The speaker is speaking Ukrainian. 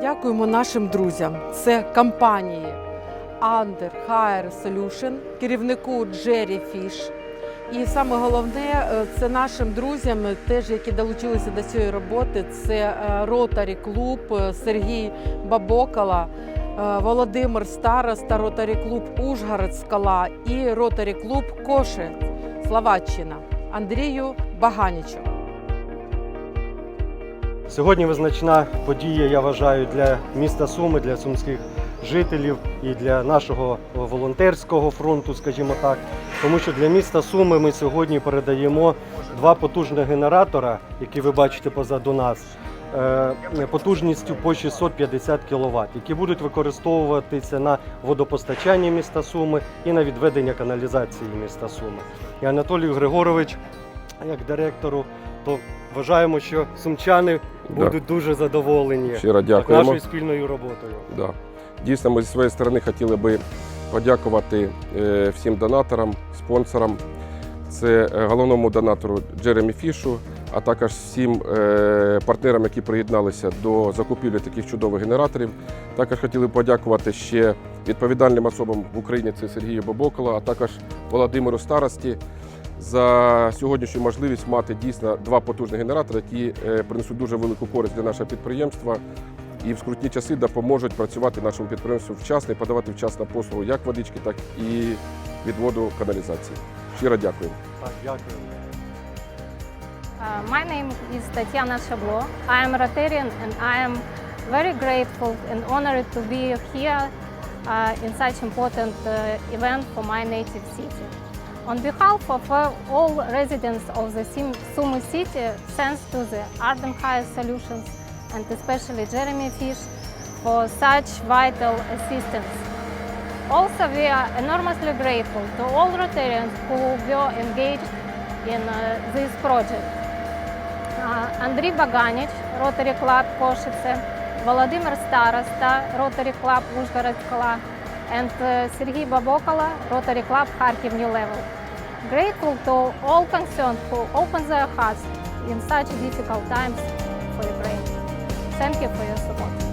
Дякуємо нашим друзям. Це компанії Under Hire Solution, керівнику Джері Фіш. І саме головне е, це нашим друзям, е, теж які долучилися до цієї роботи. Це Ротарі Клуб, е, Сергій Бабокала, е, Володимир Староста, Ротарі Клуб Ужгород Скала і Ротарі Клуб Коше, Словаччина, Андрію Баганічу. Сьогодні визначна подія, я вважаю, для міста Суми, для сумських жителів і для нашого волонтерського фронту, скажімо так. Тому що для міста Суми ми сьогодні передаємо два потужних генератора, які ви бачите позаду нас, е, потужністю по 650 кВт, які будуть використовуватися на водопостачання міста Суми і на відведення каналізації міста Суми. І Анатолій Григорович, як директору, то вважаємо, що сумчани Да. будуть дуже задоволені Щиро дякуємо. нашою спільною роботою. Да. Дійсно, ми зі своєї сторони хотіли би подякувати е, всім донаторам, спонсорам. Це е, головному донатору Джеремі Фішу, а також всім е, партнерам, які приєдналися до закупівлі таких чудових генераторів. Також хотіли б подякувати ще відповідальним особам в Україні це Сергію Бобокола, а також Володимиру Старості за сьогоднішню можливість мати дійсно два потужні генератори, які е, принесуть дуже велику користь для нашого підприємства і в скрутні часи допоможуть працювати нашому підприємству вчасно і подавати вчасно послугу як водички, так і відводу каналізації. Щиро дякую. Так, дякую. Uh, my name is Tatiana Chablo. I am Rotarian and I am very grateful and honored to be here uh, in such important uh, event for my native city. On behalf of uh, all residents of the Sumy city, thanks to the arden high Solutions and especially Jeremy Fish for such vital assistance. Also, we are enormously grateful to all Rotarians who were engaged in uh, this project. Uh, Andriy Baganich, Rotary Club Košice, Volodymyr Starosta, Rotary Club Uzhgorod and uh, Sergei Babokala, Rotary Club Kharkiv New Level. Grateful to all concerned who opened their hearts in such difficult times for Ukraine. Thank you for your support.